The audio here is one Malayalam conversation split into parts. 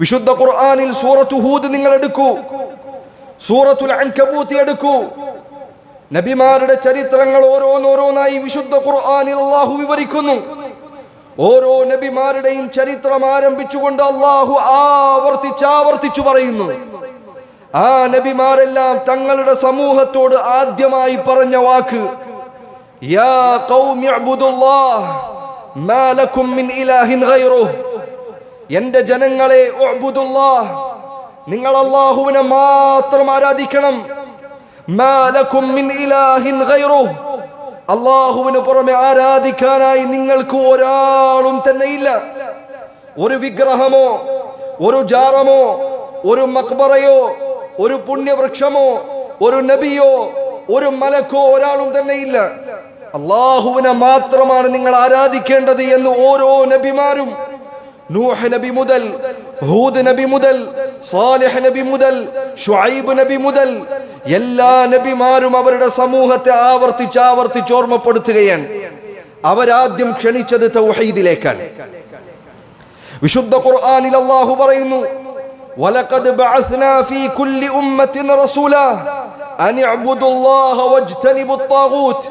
വിശുദ്ധ ഖുർആനിൽ സൂറത്തു ഹൂദ് നിങ്ങൾ എടുക്കൂ. സൂറത്തുൽ അൻകബൂത്ത് എടുക്കൂ. നബിമാരുടെ ചരിത്രങ്ങൾ ഓരോന്നോരോന്നായി വിശുദ്ധ ഖുർആനിൽ അള്ളാഹു വിവരിക്കുന്നു. ഓരോ നബിമാരുടെയും ചരിത്രം ആരംഭിച്ചുകൊണ്ട് അള്ളാഹു ആവർത്തിച്ചാവർത്തിച്ചു പറയുന്നു. ആ നബിമാരെല്ലാം തങ്ങളുടെ സമൂഹത്തോട് ആദ്യമായി പറഞ്ഞ വാക്ക് യാ ഖൗമി അബ്ദുല്ലാഹ് മാ ലക്കും മിൻ ഇലാഹിൻ ഗൈറുഹ്. എന്റെ ജനങ്ങളെ നിങ്ങൾ അള്ളാഹുവിനെ മാത്രം ആരാധിക്കണം. അള്ളാഹുവിന് പുറമെ ആരാധിക്കാനായി നിങ്ങൾക്ക് ഒരാളും തന്നെ ഇല്ല. ഒരു വിഗ്രഹമോ ഒരു ജാറമോ ഒരു മക്ബറയോ ഒരു പുണ്യവൃക്ഷമോ ഒരു നബിയോ ഒരു മലക്കോ ഒരാളും തന്നെ ഇല്ല. അള്ളാഹുവിനെ മാത്രമാണ് നിങ്ങൾ ആരാധിക്കേണ്ടത് എന്ന് ഓരോ നബിമാരും നൂഹ് നബി മുതൽ ഹൂദ് നബി മുതൽ സാലിഹ് നബി മുതൽ ഷുഐബ് നബി മുതൽ എല്ലാ നബിമാരും അവരുടെ സമൂഹത്തെ ആവർത്തിച്ച് ആവർത്തിച്ച് ഓർമ്മപ്പെടുത്തുകയാണ്. അവരാദ്യം ക്ഷണിച്ചത് തൗഹീദിലേക്കാണ്. വിശുദ്ധ ഖുർആനിൽ അല്ലാഹു പറയുന്നു വലഖദ് ബഅസ്നാ ഫീ കുല്ലി ഉമ്മത്തിൻ റസൂലാ അൻ ഇഅ്ബുദുല്ലാഹ വജ്തനിബുത് ത്വാഗൂത്ത്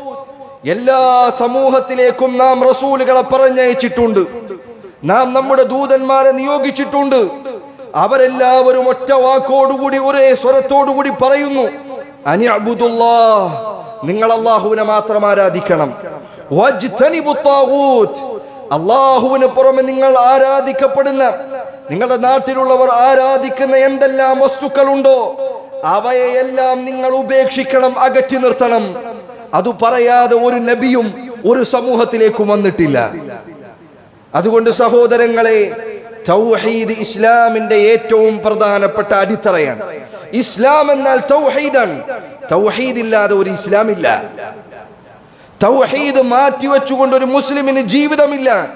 എല്ലാ സമൂഹത്തിലേക്കും നാം റസൂലുകളെ പറഞ്ഞയച്ചിട്ടുണ്ട്. നാം നമ്മുടെ ദൂതന്മാരെ നിയോഗിച്ചിട്ടുണ്ട്. അവരെല്ലാവരും ഒറ്റ വാക്കോടുകൂടി ഒരേ സ്വരത്തോടുകൂടി പറയുന്നു അനി അബുദുല്ലാ നിങ്ങൾ അള്ളാഹുവിനെ മാത്രം ആരാധിക്കണം. അള്ളാഹുവിന് പുറമെ നിങ്ങൾ ആരാധിക്കപ്പെടുന്ന നിങ്ങളുടെ നാട്ടിലുള്ളവർ ആരാധിക്കുന്ന എന്തെല്ലാം വസ്തുക്കളുണ്ടോ അവയെല്ലാം നിങ്ങൾ ഉപേക്ഷിക്കണം അകറ്റി നിർത്തണം. അത് പറയാതെ ഒരു നബിയും ഒരു സമൂഹത്തിലേക്കും വന്നിട്ടില്ല. അതുകൊണ്ട് സഹോദരങ്ങളെ തൗഹീദ് ഇസ്ലാമിന്റെ ഏറ്റവും പ്രധാനപ്പെട്ട അടിത്തറയാണ്. ഇസ്ലാം എന്നാൽ തൗഹീദാണ്. തൗഹീദ് ഇല്ലാതെ ഒരു ഇസ്ലാമില്ല. തൗഹീദ് മാറ്റിവെച്ചുകൊണ്ട് ഒരു മുസ്ലിമിന് ജീവിതമില്ല.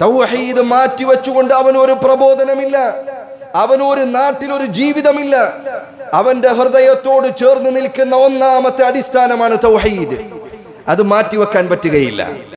തൗഹീദ് മാറ്റിവെച്ചുകൊണ്ട് അവന് ഒരു പ്രബോധനമില്ല. അവന് ഒരു നാട്ടിൽ ഒരു ജീവിതമില്ല. അവന്റെ ഹൃദയത്തോട് ചേർന്ന് നിൽക്കുന്ന ഒന്നാമത്തെ അടിസ്ഥാനമാണ് തൗഹീദ്. അത് മാറ്റിവെക്കാൻ പറ്റുകയില്ല.